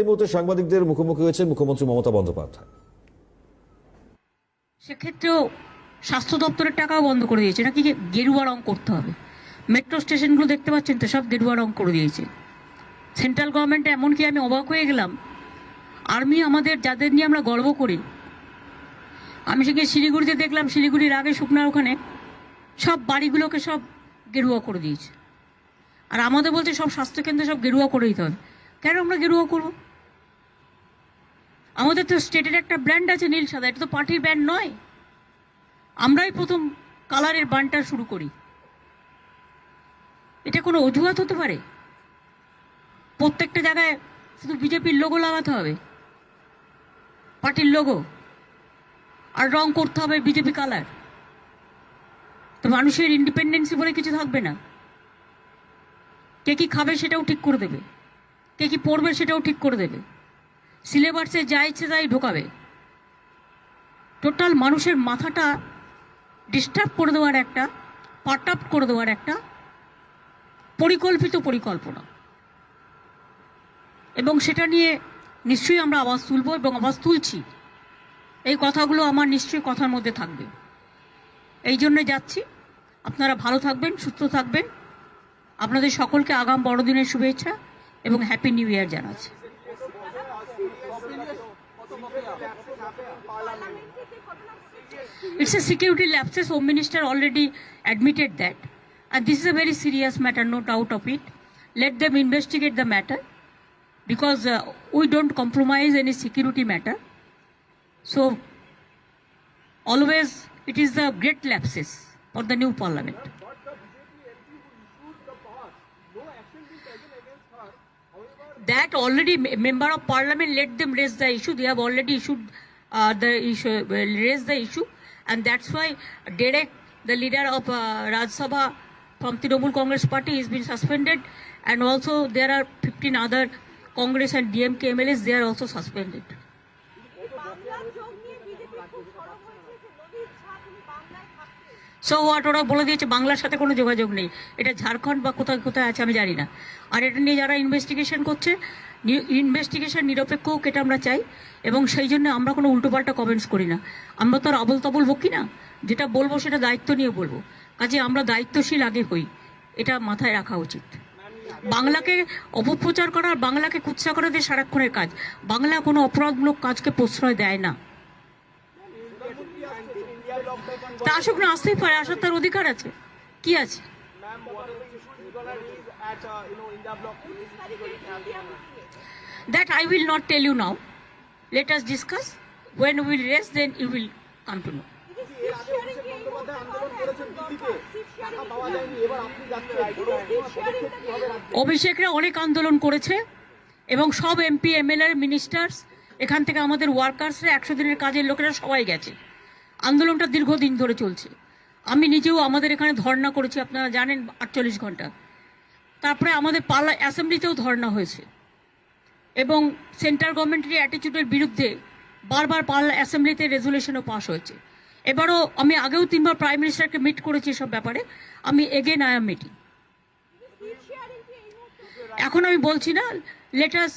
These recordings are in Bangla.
এই মুহূর্তে সাংবাদিকদের মুখোমুখি হয়েছেন মুখ্যমন্ত্রী মমতা বন্দ্যোপাধ্যায়। সেক্ষেত্রেও স্বাস্থ্য দপ্তরের টাকাও বন্ধ করে দিয়েছে। নাকি গেরুয়া রং করতে হবে? মেট্রো স্টেশনগুলো দেখতে পাচ্ছেন তো, সব গেরুয়া রং করে দিয়েছে। সেন্ট্রাল গভর্নমেন্টে এমনকি আমি অবাক হয়ে গেলাম। আর্মি আমাদের, যাদের নিয়ে আমরা গর্ব করি, আমি সেখানে শিলিগুড়িতে দেখলাম, শিলিগুড়ির আগে শুকনার ওখানে, সব বাড়িগুলোকে সব গেরুয়া করে দিয়েছে। আর আমাদের বলছে সব স্বাস্থ্যকেন্দ্রে সব গেরুয়া করে দিতে হবে। কেন আমরা গেরুয়া করব? আমাদের তো স্টেটের একটা ব্র্যান্ড আছে নীল সাদা, এটা তো পার্টির ব্র্যান্ড নয়। আমরাই প্রথম কালারের বানটা শুরু করি। এটা কোনো অজুহাত হতে পারে? প্রত্যেকটা জায়গায় শুধু বিজেপির লোগো লাগাতে হবে। পার্টির লোগো আর রং করতে হবে বিজেপি কালার তো মানুষের ইন্ডিপেন্ডেন্সি বলে কিছু থাকবে না। কে কি খাবে সেটাও ঠিক করে দেবে। কে কি পড়বে সেটাও ঠিক করে দেবে। সিলেবাসে যা ইচ্ছে তাই ঢোকাবে। টোটাল মানুষের মাথাটা ডিস্টার্ব করে দেওয়ার একটা পাট আপ করে দেওয়ার একটা পরিকল্পিত পরিকল্পনা। এবং সেটা নিয়ে নিশ্চয়ই আমরা আওয়াজ তুলব এবং আওয়াজ তুলছি। এই কথাগুলো আমার নিশ্চয়ই কথার মধ্যে থাকবে। এই জন্য যাচ্ছি। আপনারা ভালো থাকবেন, সুস্থ থাকবেন। আপনাদের সকলকে আগাম বড়দিনের শুভেচ্ছা এবং হ্যাপি নিউ ইয়ার জানাচ্ছি। It's a security lapses. Home Minister already admitted that. And this is a very serious matter, no doubt of it. Let them investigate the matter because uh, we don't compromise any security matter. So, always it is the great lapses for the new parliament. That already member of parliament let them raise the issue. They have already issued uh, the issue, uh, raised the issue, and that's why Derek, the leader of uh, Raj Sabha from Trinamool Congress Party, has been suspended, and also there are 15 other Congress and DMK MLAs. They are also suspended. So what ওরা বলে দিয়েছে বাংলার সাথে কোনো যোগাযোগ নেই। এটা ঝাড়খণ্ড বা কোথায় কোথায় আছে আমি জানি না। আর এটা নিয়ে যারা ইনভেস্টিগেশন করছে ইনভেস্টিগেশন নিরপেক্ষ হোক এটা আমরা চাই, এবং সেই জন্য আমরা কোনো উল্টোপাল্টা কমেন্টস করি না। আমরা তো আর আবল তাবল বকি না, যেটা বলব সেটা দায়িত্ব নিয়ে বলব। কাজে আমরা দায়িত্বশীল আগে হই, এটা মাথায় রাখা উচিত। বাংলাকে অপপ্রচার করা আর বাংলাকে কুৎসা করা দিয়ে সারাক্ষণের কাজ, বাংলা কোনো অপরাধমূলক কাজকে প্রশ্রয় দেয় না। তা আসুক না, আসতেই পারে আসার তার অধিকার আছে। কি আছে? You that I will not tell you now let us discuss when will race then you পদক্ষেপ কি হবে রাজ্যে অভিষেকরা অনেক আন্দোলন করেছে এবং সব এমপি, এমএলএ মিনিস্টার্স এখান থেকে আমাদের ওয়ার্কার্সরা একশো দিনের কাজের লোকেরা সবাই গেছে। আন্দোলনটা দীর্ঘদিন ধরে চলছে। আমি নিজেও আমাদের এখানে ধর্ণা করেছি, আপনারা জানেন, আটচল্লিশ ঘণ্টা। তারপরে আমাদের পার্লা অ্যাসেম্বলিতেও ধর্ণা হয়েছে। এবং সেন্ট্রাল গভর্নমেন্টের অ্যাটিচিউডের বিরুদ্ধে বারবার পার্লা অ্যাসেম্বলিতে রেজুলেশনও পাশ হয়েছে। এবারও আমি আগেও তিনবার প্রাইম মিনিস্টারকে মিট করেছি এসব ব্যাপারে। আমি এগেন আই এম মিটিং এখন আমি বলছি না let us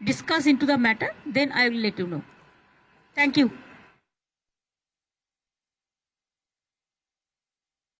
discuss into the matter then I will let you know thank you